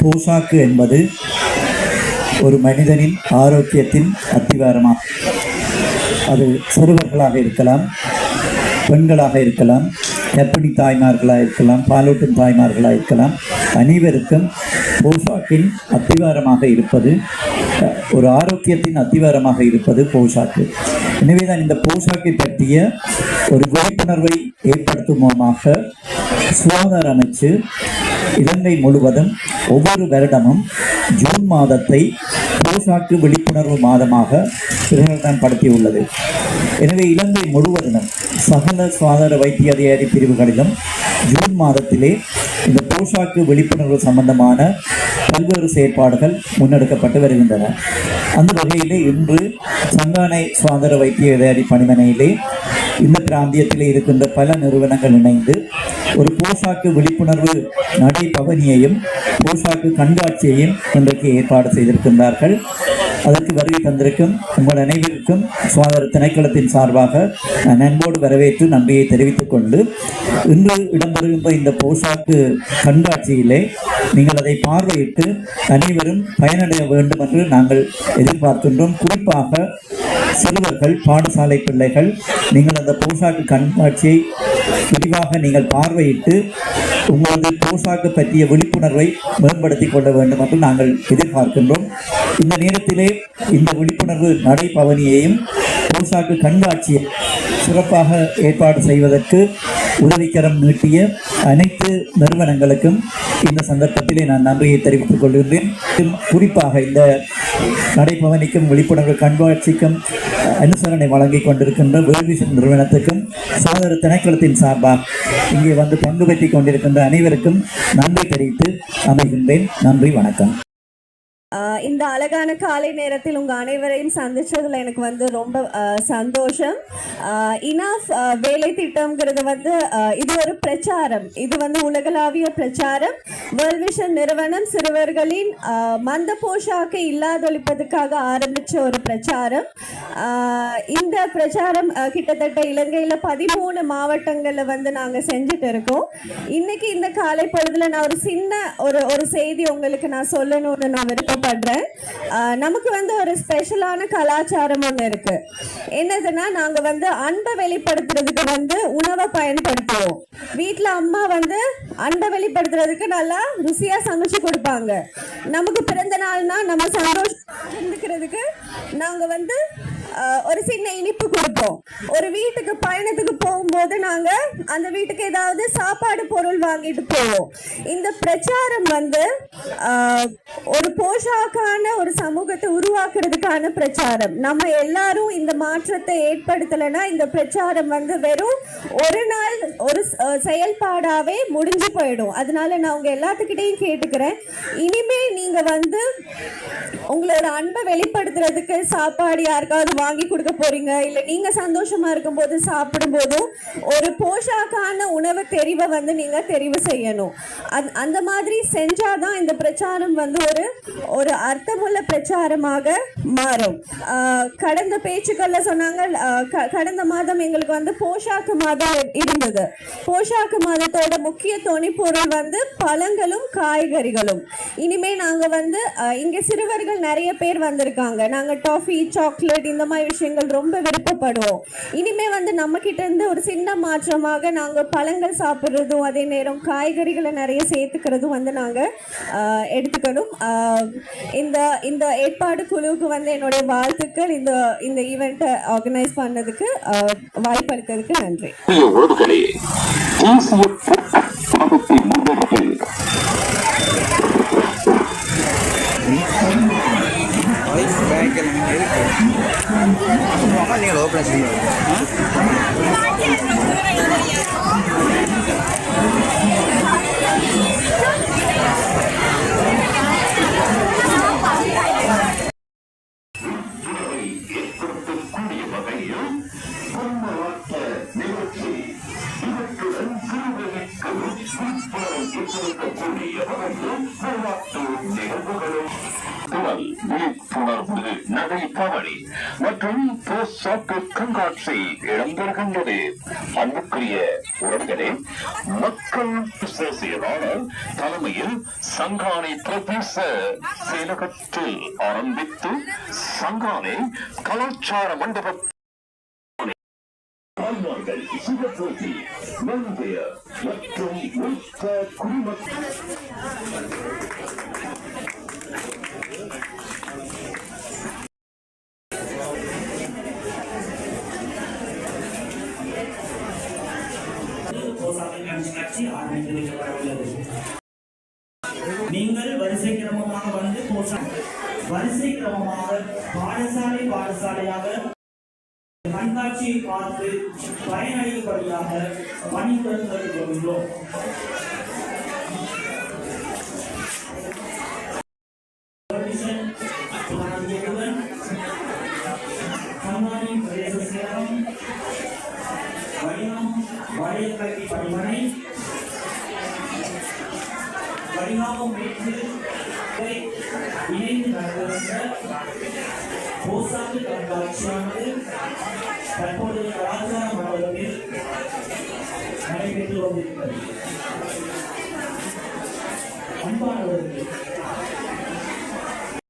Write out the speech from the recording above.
பூசாக்கு என்பது ஒரு மனிதனின் ஆரோக்கியத்தின் அத்திவாரமாகும். அது சிறுவர்களாக இருக்கலாம் பெண்களாக இருக்கலாம் கர்ப்பிணி தாய்மார்களாக இருக்கலாம் பாலூட்டும் தாய்மார்களாக இருக்கலாம். அனைவருக்கும் போஷாக்கின் அத்திவாரமாக இருப்பது ஒரு ஆரோக்கியத்தின் அத்திவாரமாக இருப்பது போஷாக்கு எனவேதான் இந்த போஷாக்கை பற்றிய ஒரு விழிப்புணர்வை ஏற்படுத்துவோமாக சுகாதார அமைச்சு இலங்கை முழுவதும் ஒவ்வொரு வருடமும் ஜூன் மாதத்தை போசாக்கு விழிப்புணர்வு மாதமாக பிரகடனப்படுத்தியுள்ளது. எனவே இலங்கை முழுவதிலும் சகல சுகாதார வைத்திய அதிகாரி பிரிவுகளிலும் ஜூன் மாதத்திலே இந்த போஷாக்கு விழிப்புணர்வு சம்பந்தமான பல்வேறு செயற்பாடுகள் முன்னெடுக்கப்பட்டு வருகின்றன. அந்த வகையிலே இன்று சங்கானை சுதந்திர வைத்திய அதிகாரி பணிமனையிலே இந்த பிராந்தியத்தில் இருக்கின்ற பல நிறுவனங்கள் இணைந்து ஒரு போஷாக்கு விழிப்புணர்வு நடைபவனியையும் போஷாக்கு கண்காட்சியையும் இன்றைக்கு ஏற்பாடு செய்திருக்கின்றார்கள். அதற்கு வருகை தந்திருக்கும் உங்கள் அனைவருக்கும் சுகாதார திணைக்களத்தின் சார்பாக நண்போடு வரவேற்று நன்றியை தெரிவித்துக் கொண்டு இன்று இடம்பெறுகின்ற இந்த போஷாக்கு கண்காட்சியிலே நீங்கள் அதை பார்வையிட்டு அனைவரும் பயனடைய வேண்டும் என்று நாங்கள் எதிர்பார்க்கின்றோம். குறிப்பாக சிறுவர்கள் பாடசாலை பிள்ளைகள் நீங்கள் அந்த போஷாக்கு கண்காட்சியை விரிவாக நீங்கள் பார்வையிட்டு உங்களது போசாக்கு பற்றிய விழிப்புணர்வை மேம்படுத்திக் கொள்ள வேண்டும் என்று நாங்கள் எதிர்பார்க்கின்றோம். இந்த நேரத்திலே இந்த விழிப்புணர்வு நடைபவனியையும் போசாக்கு கண்காட்சியை சிறப்பாக ஏற்பாடு செய்வதற்கு உதவிக்கரம் நீட்டிய அனைத்து நிறுவனங்களுக்கும் இந்த சந்தர்ப்பத்திலே நான் நன்றியை தெரிவித்துக் கொள்கின்றேன். குறிப்பாக இந்த நடைபவனிக்கும் விழிப்புணர்வு கண்காட்சிக்கும் அனுசரணை வழங்கிக் கொண்டிருக்கின்ற வேல்விஷன் நிறுவனத்துக்கும் சோதர திணைக்களத்தின் சார்பாக இங்கே வந்து பங்கு பெற்றிக் கொண்டிருக்கின்ற அனைவருக்கும் நன்றி தெரிவித்து அமைகின்றேன். நன்றி வணக்கம். இந்த அழகான காலை நேரத்தில் உங்க அனைவரையும் சந்திச்சதுல எனக்கு வந்து ரொம்ப சந்தோஷம். இனாஃப் வேலை திட்டம்ங்கிறது வந்து ஆஹ் இது ஒரு பிரச்சாரம். இது வந்து உலகளாவிய பிரச்சாரம். வேர்ல்ட் விஷன் நிறுவனம் சிறுவர்களின் மந்த போஷாக்கை இல்லாதொழிப்பதற்காக ஆரம்பிச்ச ஒரு பிரச்சாரம். ஆஹ் இந்த பிரச்சாரம் கிட்டத்தட்ட இலங்கையில பதிமூணு மாவட்டங்கள்ல வந்து நாங்க செஞ்சுட்டு இருக்கோம். இன்னைக்கு இந்த காலை பொழுதுல நான் ஒரு சின்ன ஒரு ஒரு செய்தி உங்களுக்கு நான் சொல்லணும்னு நான் விருப்பப்படுறேன். ஆஹ் நமக்கு வந்து ஒரு ஸ்பெஷலான கலாச்சாரம் ஒன்று இருக்கு. என்னதுன்னா நாங்க வந்து அன்பை வெளிப்படுத்துறதுக்கு வந்து உணவை பயன்படுத்துவோம். வீட்ல அம்மா வந்து அன்பை வெளிப்படுத்துறதுக்கு நல்லா ருசியா சமைச்சு கொடுப்பாங்க. நமக்கு பிறந்த நாள்னா நம்ம சந்தோஷம் இருந்துக்கிறதுக்கு நாங்க வந்து ஒரு சின்ன இனிப்பு கொடுப்போம். ஒரு வீட்டுக்கு பயணத்துக்கு போகும்போது நாங்க அந்த வீட்டுக்கு ஏதாவது சாப்பாடு பொருள் வாங்கிட்டு போவோம். இந்த பிரச்சாரம் வந்து ஒரு போஷாக்கான ஒரு சமூகத்தை உருவாக்குறதுக்கான பிரச்சாரம். நம்ம எல்லாரும் இந்த மாற்றத்தை ஏற்படுத்தலைன்னா இந்த பிரச்சாரம் வந்து வெறும் ஒரு நாள் ஒரு செயல்பாடாகவே செயல்பாடாவே முடிஞ்சு போயிடும். அதனால நான் உங்க எல்லாத்துக்கிட்டையும் கேட்டுக்கிறேன். இனிமே நீங்க வந்து உங்களோட அன்பை வெளிப்படுத்துறதுக்கு சாப்பாடு யாருக்காவது வாங்கி கொடுக்க போறீங்க? இல்ல நீங்க சந்தோஷமா இருக்கும்போது சாப்பிடும் போதும் ஒரு போஷாக்கான உணவு தெரிவை வந்து நீங்க தெரிவு செய்யணும். அந் அந்த மாதிரி செஞ்சாதான் இந்த பிரச்சாரம் வந்து ஒரு ஒரு அர்த்தமுள்ள பிரச்சாரமாக மாறும். கடந்த பேச்சுக்கள்ல சொன்னாங்க கடந்த மாதம் எங்களுக்கு வந்து போஷாக்கு மாதம் இருந்தது. போஷாக்கு மாதத்தோட முக்கிய துணைப்பொருள் வந்து பழங்களும் காய்கறிகளும். இனிமே நாங்க வந்து இங்கே இங்க சிறுவர்கள் நிறைய பேர் வந்திருக்காங்க. நாங்க டாஃபி சாக்லேட் இந்த மாதிரி விஷயங்கள் ரொம்ப விருப்பப்படுவோம். இனிமே வந்து நம்ம கிட்ட இருந்து ஒரு சின்ன மாற்றமாக நாங்க பழங்கள் சாப்பிடுறதும் அதே நேரம் காய்கறிகளை நிறைய சேர்த்துக்கிறதும் வந்து நாங்க எடுத்துக்கணும். இந்த இந்த ஏற்பாடு குழுவுக்கு வந்து என்னுடைய வாழ்த்துக்கள். இந்த இந்த ஈவெண்ட்டை ஆர்கனைஸ் பண்ணதுக்கு ஆஹ் வாய்ப்பளித்ததுக்கு நன்றி. ini lo plus ini. நிகழ்வுகளும் விழிப்புணர்வு மற்றும் கண்காட்சி இடம்பெறுகின்றது அன்புக்குரிய உறவுகளே மக்கள் செயலாளர் தலைமையில் சங்கானை பிரதேச செயலகத்தில் ஆரம்பித்து சங்கானை கலாச்சார மண்டபத்தில் தாய்மார்கள் சிவஜோதி நந்தைய மற்றும் மூத்த குடிமக்கள் போசாக்கு கண்காட்சி ஆரம்பித்து வைக்கப்பட உள்ளது நீங்கள் வரிசை கிரமமாக வந்து போசா வரிசை கிரமமாக பாடசாலை பாடசாலையாக கண்காட்சியை பார்த்து பயனடையும்படியாக பணிபுரிந்து கொள்கிறோம் Permission, வழங்கியதுடன் கண்ணாடி பிரதேச சேலம் வடிவம் வளையக்கல்வி பணிமனை வடிவாகம் மீட்டு இணைந்து நடந்த போசாக்கு கண்காட்சியானது தற்போதைய கலாச்சார மண்டலத்தில் நடைபெற்று கொண்டிருக்கிறது அன்பானவர்கள்